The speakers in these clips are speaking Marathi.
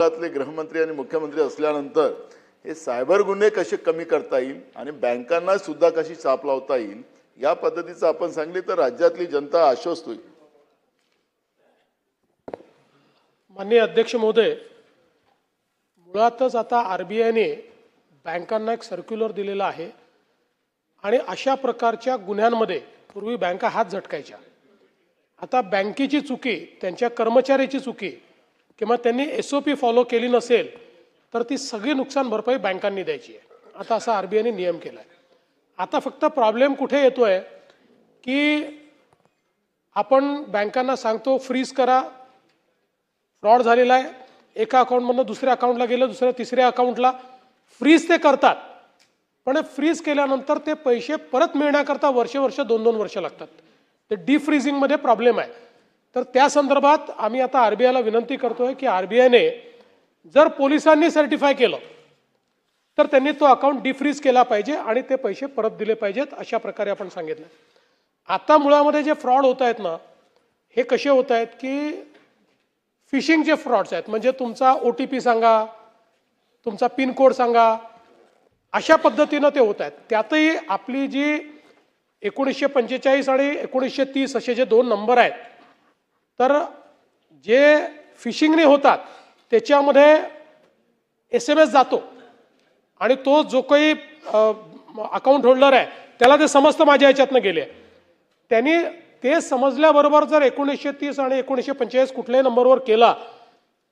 राज्यातले गृहमंत्री आणि मुख्यमंत्री असल्यानंतर हे सायबर गुन्हे कसे कमी करता येईल आणि बँकांना सुद्धा कशी चाप लावता येईल या पद्धतीचं आपण सांगली तर राज्यातली जनता आश्वस्त होईल. माननीय अध्यक्ष महोदय मुळातच आता आर बी आयने बँकांना एक सर्क्युलर दिलेला आहे आणि अशा प्रकारच्या गुन्ह्यांमध्ये पूर्वी बँका हात झटकायच्या. आता बँकेची चुकी त्यांच्या कर्मचाऱ्याची चुकी किंवा त्यांनी एस ओ पी फॉलो केली नसेल तर ती सगळी नुकसान भरपाई बँकांनी द्यायची आहे. आता असा आर बी आयने नियम केला आहे आता फक्त प्रॉब्लेम कुठे येतो आहे की आपण बँकांना सांगतो फ्रीज करा. फ्रॉड झालेला आहे. एका अकाउंटमधनं दुसऱ्या अकाउंटला गेलं दुसऱ्या तिसऱ्या अकाउंटला फ्रीज ते करतात. पण फ्रीज केल्यानंतर ते पैसे परत मिळण्याकरता वर्ष वर्ष दोन दोन वर्ष लागतात. ते डिफ्रीजिंगमध्ये प्रॉब्लेम आहे. तर त्या संदर्भात आम्ही आता आर बी आयला विनंती करतोय की आर बी आयने जर पोलिसांनी सर्टिफाय केलं तर त्यांनी तो अकाउंट डिफ्रीज केला पाहिजे आणि ते पैसे परत दिले पाहिजेत अशा प्रकारे आपण सांगितलं. आता मुळामध्ये जे फ्रॉड होत आहेत ना हे कसे होत आहेत की फिशिंगचे फ्रॉड्स आहेत म्हणजे तुमचा ओ टी पी सांगा तुमचा पिन कोड सांगा अशा पद्धतीनं ते होत आहेत. त्यातही आपली जी एकोणीसशे पंचेचाळीस आणि एकोणीसशे तीस असे जे दोन नंबर आहेत तर जे फिशिंगने होतात त्याच्यामध्ये एस एम एस जातो. आणि तो जो काही अकाउंट होल्डर आहे त्याला ते समजतं माझ्या ह्याच्यातनं गेले. त्यांनी ते समजल्याबरोबर जर एकोणीसशे तीस आणि एकोणीसशे पंचेचाळीस कुठल्याही नंबरवर केला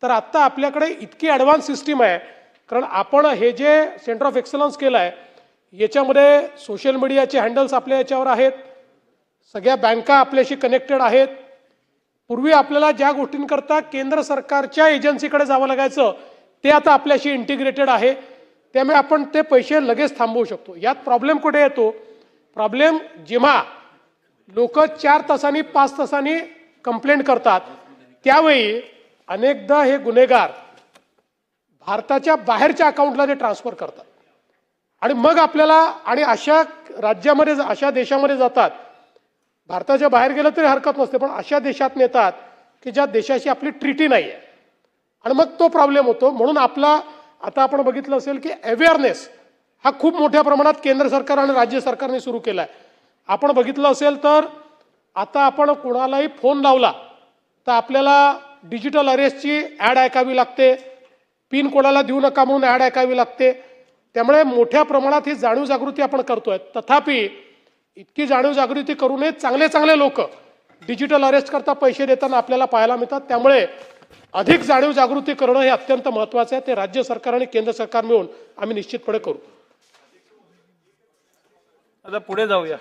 तर आत्ता आपल्याकडे इतकी ॲडव्हान्स सिस्टीम आहे. कारण आपण हे जे सेंटर ऑफ एक्सलन्स केलं आहे याच्यामध्ये सोशल मीडियाचे हँडल्स आपल्या याच्यावर आहेत. सगळ्या बँका आपल्याशी कनेक्टेड आहेत. पूर्वी आपल्याला ज्या गोष्टींकरता केंद्र सरकारच्या एजन्सीकडे जावं लागायचं ते आता आपल्याशी इंटिग्रेटेड आहे. त्यामुळे आपण ते पैसे लगेच थांबवू शकतो. यात प्रॉब्लेम कुठे येतो? प्रॉब्लेम जेव्हा लोक चार तासांनी पाच तासांनी कंप्लेंट करतात त्यावेळी अनेकदा हे गुन्हेगार भारताच्या बाहेरच्या अकाउंटला ते ट्रान्सफर करतात. आणि मग आपल्याला आणि अशा राज्यामध्ये अशा देशामध्ये जातात भारताच्या बाहेर गेलं तरी हरकत नसते पण अशा देशात नेतात की ज्या देशाशी आपली ट्रिटी नाही आहे आणि मग तो प्रॉब्लेम होतो. म्हणून आपला आता आपण बघितलं असेल की अवेअरनेस हा खूप मोठ्या प्रमाणात केंद्र सरकार आणि राज्य सरकारने सुरू केला आहे आपण बघितलं असेल तर आता आपण कोणालाही फोन लावला तर आपल्याला डिजिटल अरेस्टची ॲड ऐकावी लागते. पिन कोणाला देऊ नका म्हणून ॲड ऐकावी लागते. त्यामुळे मोठ्या प्रमाणात ही जाणीव जागृती आपण करतोय. तथापि इतकी जाणीव जागृती करूनही चांगले चांगले लोक डिजिटल अरेस्ट करता पैसे देताना आपल्याला पाहायला मिळतात. त्यामुळे अधिक जाणीव जागृती करणं हे अत्यंत महत्त्वाचं आहे. ते राज्य सरकार आणि केंद्र सरकार मिळून आम्ही निश्चितपणे करू. आता पुढे जाऊया.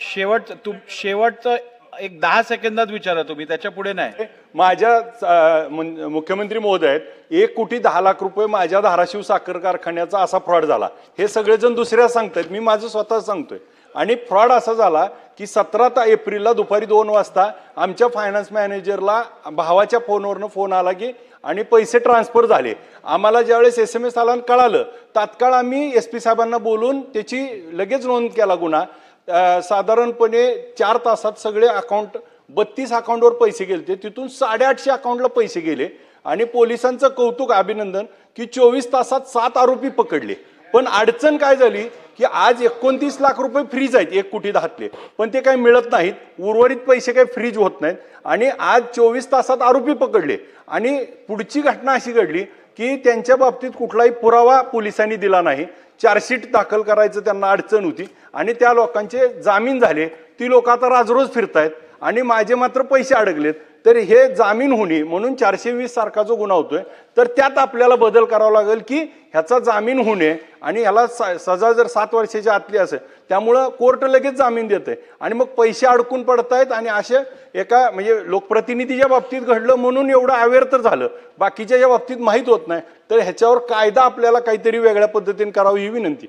शेवट तू शेवटचं एक दहा सेकंदात विचारा तुम्ही त्याच्या पुढे नाही. माझ्या मुख्यमंत्री महोदय आहेत एक कोटी दहा लाख रुपये माझ्या धाराशिव साखर कारखान्याचा असा फ्रॉड झाला. हे सगळेजण दुसऱ्या सांगतायत मी माझं स्वतः सांगतोय. आणि फ्रॉड असा झाला की सतरा एप्रिलला दुपारी दोन वाजता आमच्या फायनान्स मॅनेजरला भावाच्या फोनवरनं फोन आला की आणि पैसे ट्रान्सफर झाले. आम्हाला ज्यावेळेस एस एम एस आला कळालं तात्काळ आम्ही एस पी साहेबांना बोलून त्याची लगेच नोंद केला गुन्हा. साधारणपणे चार तासात सगळे अकाउंट बत्तीस अकाउंटवर पैसे गेले ते तिथून साडेआठशे अकाउंटला पैसे गेले. आणि पोलिसांचं कौतुक अभिनंदन की चोवीस तासात सात आरोपी पकडले. पण अडचण काय झाली की आज एकोणतीस लाख रुपये फ्रीज आहेत एक कोटी दहातले. पण ते काही मिळत नाहीत. उर्वरित पैसे काही फ्रीज होत नाहीत. आणि आज चोवीस तासात आरोपी पकडले. आणि पुढची घटना अशी घडली की त्यांच्या बाबतीत कुठलाही पुरावा पोलिसांनी दिला नाही. चार्जशीट दाखल करायचं त्यांना अडचण होती. आणि त्या लोकांचे जामीन झाले. ती लोक आता राजरोज फिरतायत. आणि माझे मात्र पैसे अडकलेत. तर हे जामीन होणे म्हणून चारशे वीस सारखा जो गुन्हा होतोय तर त्यात आपल्याला बदल करावा लागेल की ह्याचा जामीन होणे आणि ह्याला स- सजा जर सात वर्षाच्या आतली असेल त्यामुळं कोर्ट लगेच जामीन देते. आणि मग पैसे अडकून पडतायत आणि असे एका म्हणजे लोकप्रतिनिधीच्या बाबतीत घडलं म्हणून एवढं अवेअर तर झालं. बाकीच्या या बाबतीत माहीत होत नाही तर ह्याच्यावर कायदा आपल्याला काहीतरी वेगळ्या पद्धतीने करावी ही विनंती.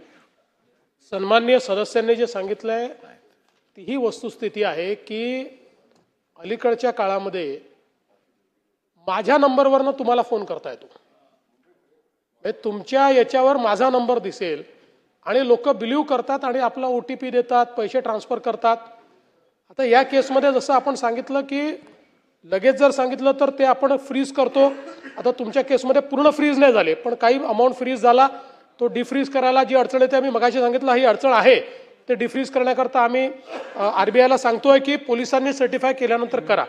सन्माननीय सदस्यांनी जे सांगितलंय ती ही वस्तुस्थिती आहे की अलीकडच्या काळामध्ये माझ्या नंबरवरनं तुम्हाला फोन करता येतो. म्हणजे तुमच्या याच्यावर माझा नंबर दिसेल आणि लोक बिलीव करतात आणि आपला ओ टी पी देतात पैसे ट्रान्सफर करतात. आता या केसमध्ये जसं आपण सांगितलं की लगेच जर सांगितलं तर ते आपण फ्रीज करतो. आता तुमच्या केसमध्ये पूर्ण फ्रीज नाही झाले पण काही अमाऊंट फ्रीज झाला तो डिफ्रीज करायला जी अडचण येते आम्ही मगाशी सांगितलं ही अडचण आहे. ते डिफ्रीज करण्याकरता आम्ही आर बी आयला सांगतोय की पोलिसांनी सर्टिफाय केल्यानंतर करा.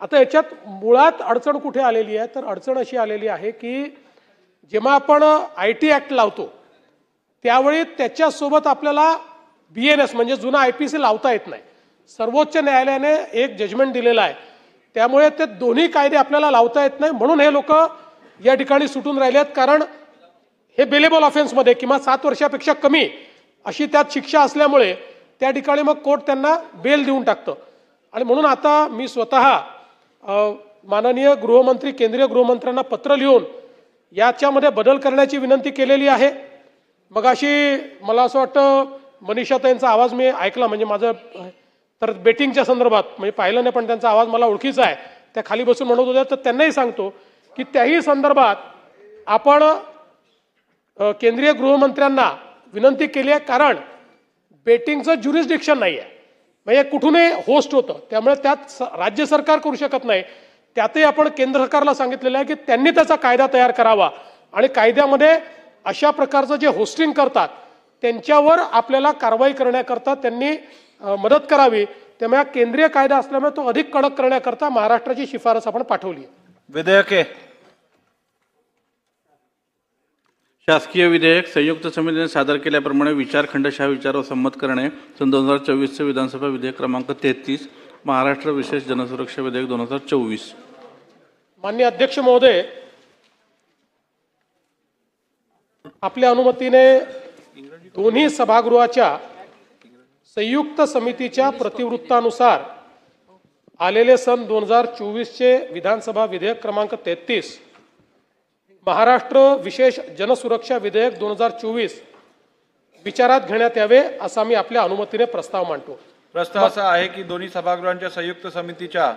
आता याच्यात मुळात अडचण कुठे आलेली आहे? तर अडचण अशी आलेली आहे की जेव्हा आपण आय टी ॲक्ट लावतो त्यावेळी त्याच्यासोबत आपल्याला बी एन एस म्हणजे जुना आय पी सी लावता येत नाही. सर्वोच्च न्यायालयाने एक जजमेंट दिलेला आहे. त्यामुळे ते दोन्ही कायदे आपल्याला लावता येत नाही. म्हणून हे लोक या ठिकाणी सुटून राहिले आहेत कारण हे बेलेबल ऑफेन्समध्ये किंवा सात वर्षापेक्षा कमी अशी त्यात शिक्षा असल्यामुळे त्या ठिकाणी मग कोर्ट त्यांना बेल देऊन टाकतं. आणि म्हणून आता मी स्वतः माननीय गृहमंत्री केंद्रीय गृहमंत्र्यांना पत्र लिहून याच्यामध्ये बदल करण्याची विनंती केलेली आहे. मग अशी मला असं वाटतं मनीषाताईंचा आवाज मी ऐकला म्हणजे माझं तर बेटिंगच्या संदर्भात म्हणजे पाहिलं नाही पण त्यांचा आवाज मला ओळखीचा आहे. त्या खाली बसून म्हणत होत्या तर त्यांनाही सांगतो की त्याही संदर्भात आपण केंद्रीय गृहमंत्र्यांना विनंती केली आहे कारण बेटिंगचं ज्युरिस्डिक्शन नाही आहे म्हणजे कुठूनही होस्ट होतं त्यामुळे त्यात स- राज्य सरकार करू शकत नाही. त्यातही आपण केंद्र सरकारला सांगितलेलं आहे की त्यांनी त्याचा कायदा तयार करावा. आणि कायद्यामध्ये अशा प्रकारचं जे होस्टिंग करतात त्यांच्यावर आपल्याला कारवाई करण्याकरता त्यांनी मदत करावी. त्यामुळे केंद्रीय कायदा असल्यामुळे तो अधिक कडक करण्याकरता महाराष्ट्राची शिफारस आपण पाठवली आहे. विधेयके शासकीय विधेयक संयुक्त समितीने सादर केल्याप्रमाणे विचार खंडशहा विचारावर संमत करणे सन दोन हजार चोवीसचे विधानसभा विधेयक क्रमांक तेहतीस महाराष्ट्र विशेष जनसुरक्षा विधेयक दोन हजार चोवीस. मान्य अध्यक्ष महोदय आपल्या अनुमतीने दोन्ही सभागृहाच्या संयुक्त समितीच्या प्रतिवृत्तानुसार आलेले सन दोन हजार चोवीसचे विधानसभा विधेयक क्रमांक तेहतीस महाराष्ट्र विशेष जनसुरक्षा विधेयक दोन हजार चोवीस विचारात घेण्यात यावे असा मी आपल्या अनुमतीने प्रस्ताव मांडतो. प्रस्ताव असा आहे की दोन्ही सभागृहांच्या संयुक्त समितीच्या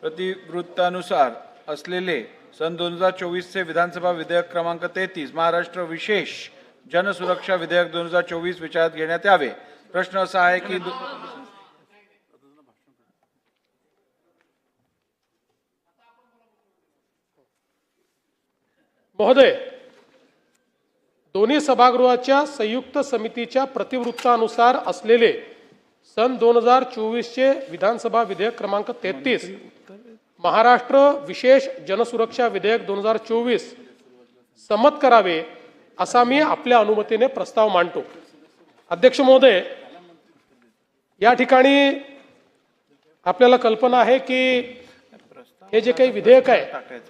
प्रतिवृत्तानुसार असलेले सन दोन हजार चोवीसचे विधानसभा विधेयक क्रमांक तेहतीस महाराष्ट्र विशेष जनसुरक्षा विधेयक दोन हजार चोवीस विचारात घेण्यात यावे. प्रश्न असा आहे की महोदय दोन्ही सभागृहाच्या संयुक्त समितीच्या प्रतिवृत्तानुसार असलेले सन दोन हजार चोवीसचे विधानसभा विधेयक क्रमांक तेहतीस महाराष्ट्र विशेष जनसुरक्षा विधेयक दोन हजार चोवीस संमत करावे असा मी आपल्या अनुमतीने प्रस्ताव मांडतो. अध्यक्ष महोदय या ठिकाणी आपल्याला कल्पना आहे की हे जे काही विधेयक आहे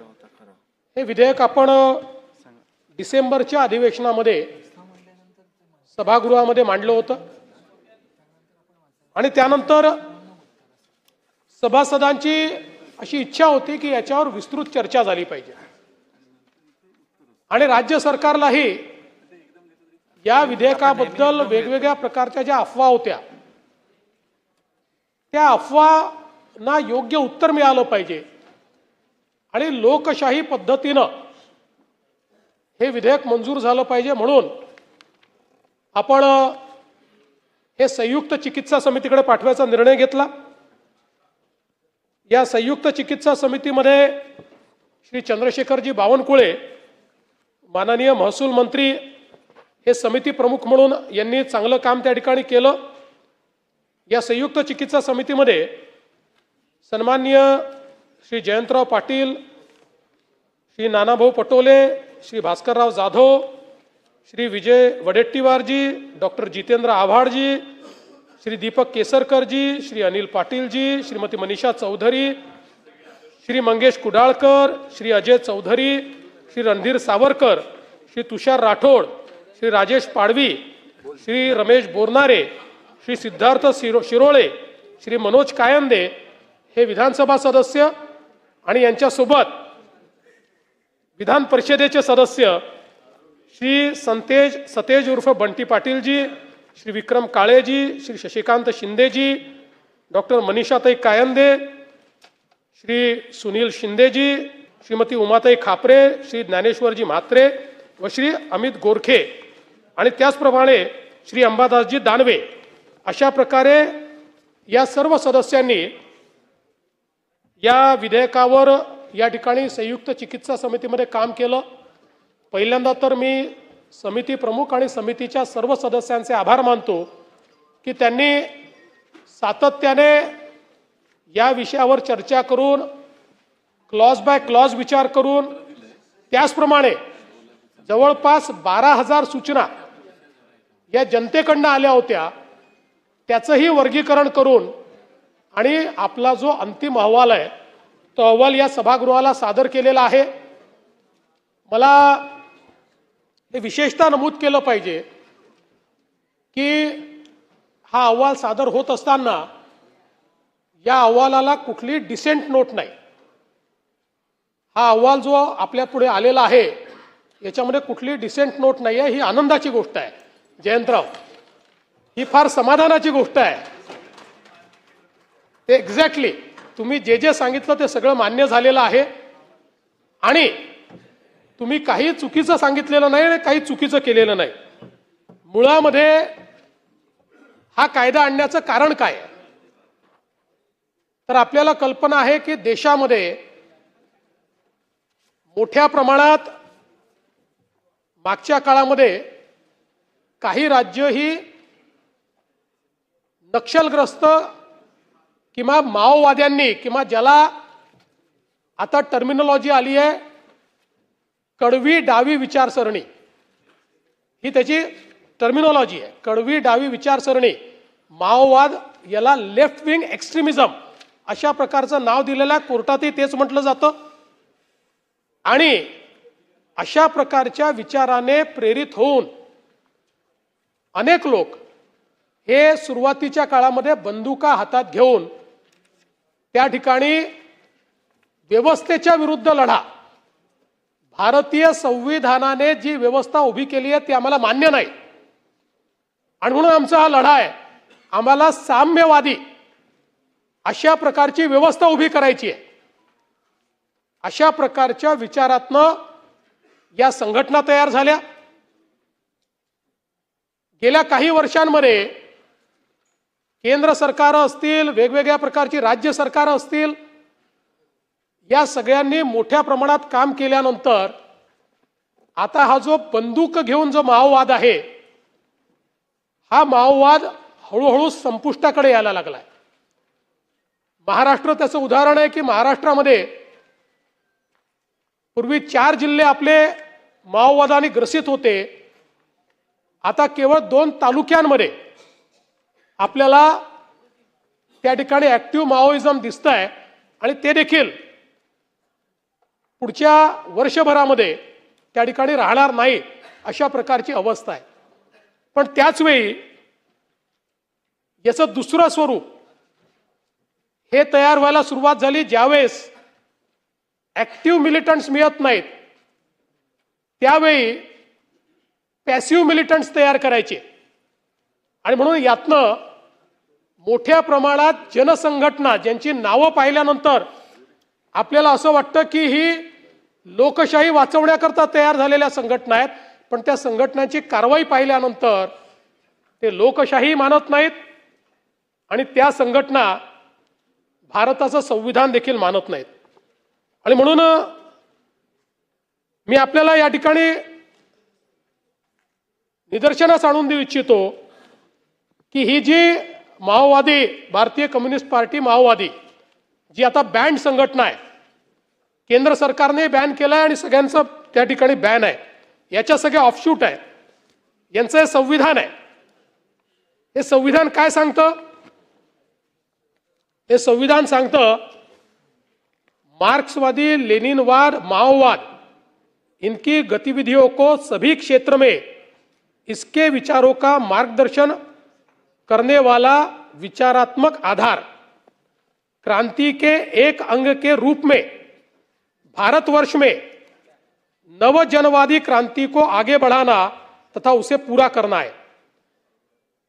हे विधेयक आपण डिसेंबरच्या अधिवेशनामध्ये सभागृहामध्ये मांडलं होतं. आणि त्यानंतर सभासदांची अशी इच्छा होती की याच्यावर विस्तृत चर्चा झाली पाहिजे. आणि राज्य सरकारलाही या विधेयकाबद्दल वेगवेगळ्या प्रकारच्या ज्या अफवा होत्या त्या अफवांना योग्य उत्तर मिळालं पाहिजे. आणि लोकशाही पद्धतीनं हे विधेयक मंजूर झालं पाहिजे म्हणून आपण हे संयुक्त चिकित्सा समितीकडे पाठवायचा निर्णय घेतला. या संयुक्त चिकित्सा समितीमध्ये श्री चंद्रशेखरजी बावनकुळे माननीय महसूल मंत्री हे समिती प्रमुख म्हणून यांनी चांगलं काम त्या ठिकाणी केलं. या संयुक्त चिकित्सा समितीमध्ये सन्माननीय श्री जयंतराव पाटील श्री नानाभाऊ पटोले श्री भास्करराव जाधव श्री विजय वडेट्टीवारजी डॉक्टर जितेंद्र आव्हाडजी श्री दीपक केसरकरजी श्री अनिल पाटीलजी श्रीमती मनीषा चौधरी श्री मंगेश कुडाळकर श्री अजय चौधरी श्री रणधीर सावरकर श्री तुषार राठोड श्री राजेश पाडवी श्री रमेश बोरनारे श्री सिद्धार्थ शिरो शिरोळे श्री मनोज कायंदे हे विधानसभा सदस्य आणि यांच्यासोबत विधान परिषदेचे सदस्य श्री संतेज सतेज उर्फ बंटी पाटीलजी श्री विक्रम काळेजी श्री शशिकांत शिंदेजी डॉक्टर मनीषाताई कायंदे श्री सुनील शिंदेजी श्रीमती उमाताई खापरे श्री ज्ञानेश्वरजी म्हात्रे व श्री अमित गोरखे आणि त्याचप्रमाणे श्री अंबादासजी दानवे. अशा प्रकारे या सर्व सदस्यांनी या विधेयकावर या ठिकाणी संयुक्त चिकित्सा समितीमध्ये काम केलं. पहिल्यांदा तर मी समिती प्रमुख आणि समितीच्या सर्व सदस्यांचे आभार मानतो की त्यांनी सातत्याने या विषयावर चर्चा करून क्लॉज बाय क्लॉज विचार करून त्याचप्रमाणे जवळपास बारा हजार सूचना या जनतेकडनं आल्या होत्या त्याचंही वर्गीकरण करून आणि आपला जो अंतिम अहवाल आहे तो अहवाल या सभागृहाला सादर केलेला आहे. मला हे विशेषतः नमूद केलं पाहिजे की हा अहवाल सादर होत असताना या अहवालाला कुठली डिसेंट नोट नाही. हा अहवाल जो आपल्या पुढे आलेला आहे याच्यामध्ये कुठली डिसेंट नोट नाही आहे ही आनंदाची गोष्ट आहे. जयंतराव ही फार समाधानाची गोष्ट आहे. ते एक्झॅक्टली तुम्ही जे जे सांगितलं ते सगळं मान्य झालेलं आहे. आणि तुम्ही काही चुकीचं सांगितलेलं नाही आणि काही चुकीचं केलेलं नाही. मुळामध्ये हा कायदा आणण्याचं कारण काय? तर आपल्याला कल्पना आहे की देशामध्ये मोठ्या प्रमाणात मागच्या काळामध्ये काही राज्य ही नक्षलग्रस्त किंवा माओवाद्यांनी किंवा ज्याला आता टर्मिनॉलॉजी आली आहे कडवी डावी विचारसरणी. ही त्याची टर्मिनॉलॉजी आहे. कडवी डावी विचारसरणी माओवाद याला लेफ्ट विंग एक्स्ट्रीमिझम अशा प्रकारचं नाव दिलेलं आहे. कोर्टातही तेच म्हटलं जातं. आणि अशा प्रकारच्या विचाराने प्रेरित होऊन अनेक लोक हे सुरुवातीच्या काळामध्ये बंदुका हातात घेऊन त्या ठिकाणी व्यवस्थेच्या विरुद्ध लढा. भारतीय संविधानाने जी व्यवस्था उभी केली आहे ती आम्हाला मान्य नाही. आणि म्हणून आमचा हा लढा आहे. आम्हाला साम्यवादी अशा प्रकारची व्यवस्था उभी करायची आहे. अशा प्रकारच्या विचारातनं या संघटना तयार झाल्या. गेल्या काही वर्षांमध्ये केंद्र सरकार असतील वेगवेगळ्या प्रकारची राज्य सरकार असतील या सगळ्यांनी मोठ्या प्रमाणात काम केल्यानंतर आता हा जो बंदूक घेऊन जो माओवाद आहे हा माओवाद हळूहळू संपुष्टाकडे यायला लागलाय. महाराष्ट्र त्याचं उदाहरण आहे की महाराष्ट्रामध्ये पूर्वी चार जिल्हे आपले माओवादाने ग्रसित होते. आता केवळ दोन तालुक्यांमध्ये आपल्याला त्या ठिकाणी ऍक्टिव्ह माओइझम दिसत आहे आणि ते देखील पुढच्या वर्षभरामध्ये त्या ठिकाणी राहणार नाही अशा प्रकारची अवस्था आहे. पण त्याच वेळी याचं दुसरं स्वरूप हे तयार व्हायला सुरुवात झाली ज्यावेळेस ऍक्टिव्ह मिलिटंट्स मिळत नाहीत. त्यावेळी पॅसिव्ह मिलिटंट्स तयार करायचे. आणि म्हणून यातनं मोठ्या प्रमाणात जनसंघटना ज्यांची नावं पाहिल्यानंतर आपल्याला असं वाटतं की ही लोकशाही वाचवण्याकरता तयार झालेल्या संघटना आहेत पण त्या संघटनांची कारवाई पाहिल्यानंतर ते लोकशाही मानत नाहीत आणि त्या संघटना भारताचं संविधान देखील मानत नाहीत. आणि म्हणून मी आपल्याला या ठिकाणी निदर्शनास आणून देऊ इच्छितो की ही जी माओवादी भारतीय कम्युनिस्ट पार्टी माओवादी जी आता बँड संघटना आहे. केंद्र सरकारने बॅन केलं आहे आणि सगळ्यांचं त्या ठिकाणी बॅन आहे. याच्या सगळ्या ऑफशूट आहे. यांचं हे संविधान आहे. हे संविधान काय सांगतं? हे संविधान सांगतं मार्क्सवादी लेनिनवाद माओवाद इनकी गतिविधियों को सभी क्षेत्र में इसके विचारों का मार्गदर्शन करने वाला विचारात्मक आधार क्रांति के एक अंग के रूप में, भारतवर्ष में नव जनवादी क्रांति को आगे बढ़ाना तथा उसे पूरा करना है।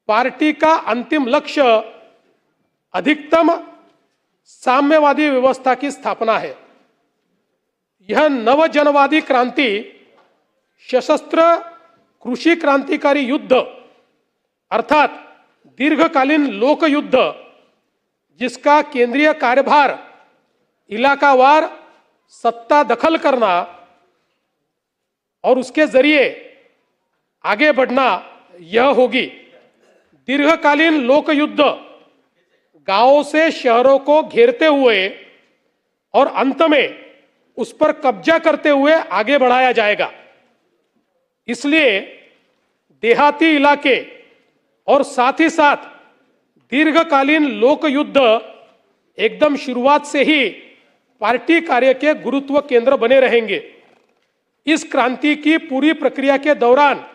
पार्टी का अंतिम लक्ष्य अधिकतम साम्यवादी व्यवस्था की स्थापना है। यह नव जनवादी क्रांति, सशस्त्र कृषि क्रांतिकारी युद्ध, अर्थात दीर्घकालीन लोक युद्ध जिसका केंद्रीय कार्यभार इलाकावार सत्ता दखल करना, और उसके ज़रिए आगे बढ़ना यह होगी। दीर्घकालीन लोक युद्ध गाँवों से शहरों को घेरते हुए, और अंत में उस पर कब्जा करते हुए आगे बढ़ाया जाएगा। इसलिए देहाती इलाके और साथ ही साथ दीर्घकालीन लोक युद्ध एकदम शुरुआत से ही पार्टी कार्य के गुरुत्व केंद्र बने रहेंगे। इस क्रांति की पूरी प्रक्रिया के दौरान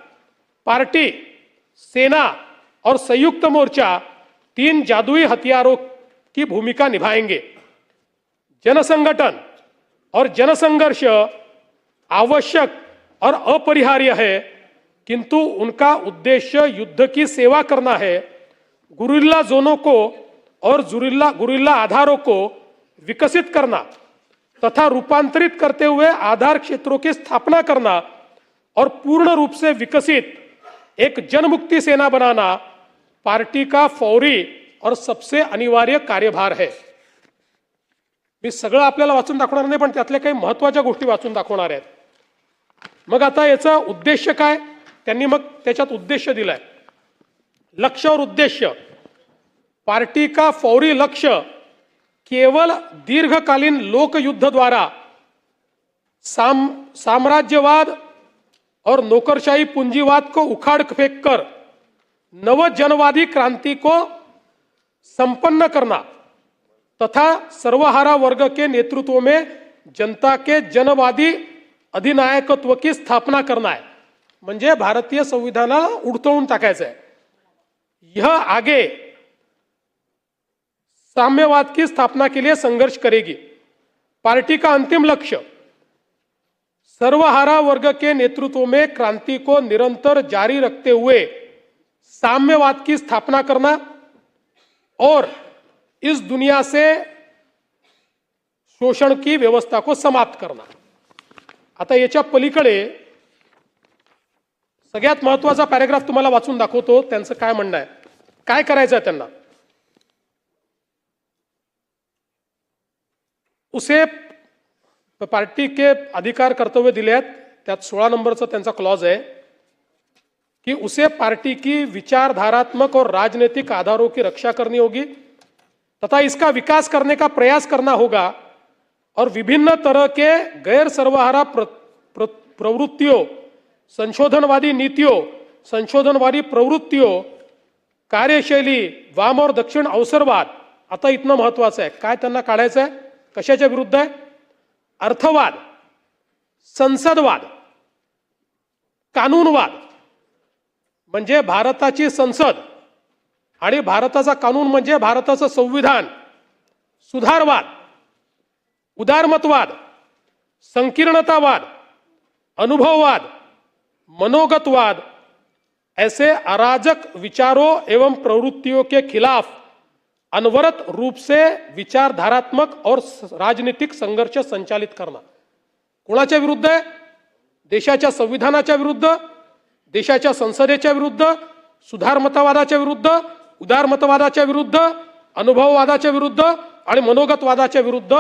पार्टी, सेना और संयुक्त मोर्चा तीन जादुई हथियारों की भूमिका निभाएँगे। जनसंगठन और जनसंघर्ष आवश्यक और अपरिहार्य है। किंतु उनका उद्देश्य युद्ध की सेवा करना है। गुरिल्ला जोनों को और जुरिल्ला गुरिल्ला आधारों को विकसित करना तथा रूपांतरित करते हुए आधार क्षेत्रों की स्थापना करना और पूर्ण रूप से विकसित एक जनमुक्ति सेना बनाना पार्टी का फौरी और सबसे अनिवार्य कार्यभार है। मी सगळं आपल्याला वाचून दाखवणार नाही पण त्यातल्या काही महत्त्वाच्या गोष्टी वाचून दाखवणार आहेत. मग आता याचा उद्देश काय? त्यांनी मग त्याच्यात उद्देश दिलाय. लक्ष्य और उद्देश्य पार्टी का फौरी लक्ष्य केवल दीर्घकालीन लोक युद्ध द्वारा साम, साम्राज्यवाद और नौकरशाही पूंजीवाद को उखाड़ फेंक कर नव जनवादी क्रांति को संपन्न करना तथा सर्वहारा वर्ग के नेतृत्व में जनता के जनवादी अधिनायकत्व की स्थापना करना है। म्हणजे भारतीय संविधानाला उडतवून टाकायचं आहे यह आगे साम्यवाद की स्थापना के लिए संघर्ष करेगी. पार्टी का अंतिम लक्ष्य? सर्वहारा वर्ग के नेतृत्व में क्रांति को निरंतर जारी रखते हुए साम्यवाद की स्थापना करना और इस दुनिया से शोषण की व्यवस्था को समाप्त करना. आता याच्या पलीकडे सगळ्यात महत्त्वाचा पॅरेग्राफ तुम्हाला वाचून दाखवतो त्यांचं काय म्हणणं आहे. काय करायचं आहे त्यांना? उसे पार्टी के अधिकार कर्तव्य दिले आहेत. त्यात सोळा नंबरचा त्यांचा क्लॉज आहे कि उसे पार्टी की विचारधारात्मक और राजनीतिक आधारों की रक्षा करनी होगी तथा इसका विकास करने का प्रयास करना होगा और विभिन्न तरह के गैर सर्वहारा प्र, प्र, प्रवृत्तियों संशोधनवादी नीतियों संशोधनवादी प्रवृत्तियों कार्यशैली वाम और दक्षिण अवसरवाद आता इथनं महत्वाचं आहे. काय त्यांना काढायचं आहे? कशाच्या विरुद्ध आहे? अर्थवाद संसदवाद कानूनवाद. म्हणजे भारताची संसद आणि भारताचा कानून म्हणजे भारताचं संविधान सुधारवाद उदारमतवाद संकीर्णतावाद अनुभववाद मनोगतवाद ऐसे अराजक विचारों एवं प्रवृत्तियों के खिलाफ अनवरत रूप से विचारधारात्मक और राजनीतिक संघर्ष संचालित करना। कोणाच्या विरुद्ध? आहे देशाच्या संविधानाच्या विरुद्ध देशाच्या संसदेच्या विरुद्ध सुधारमतवादाच्या विरुद्ध उदारमतवादाच्या विरुद्ध अनुभववादाच्या विरुद्ध आणि मनोगतवादाच्या विरुद्ध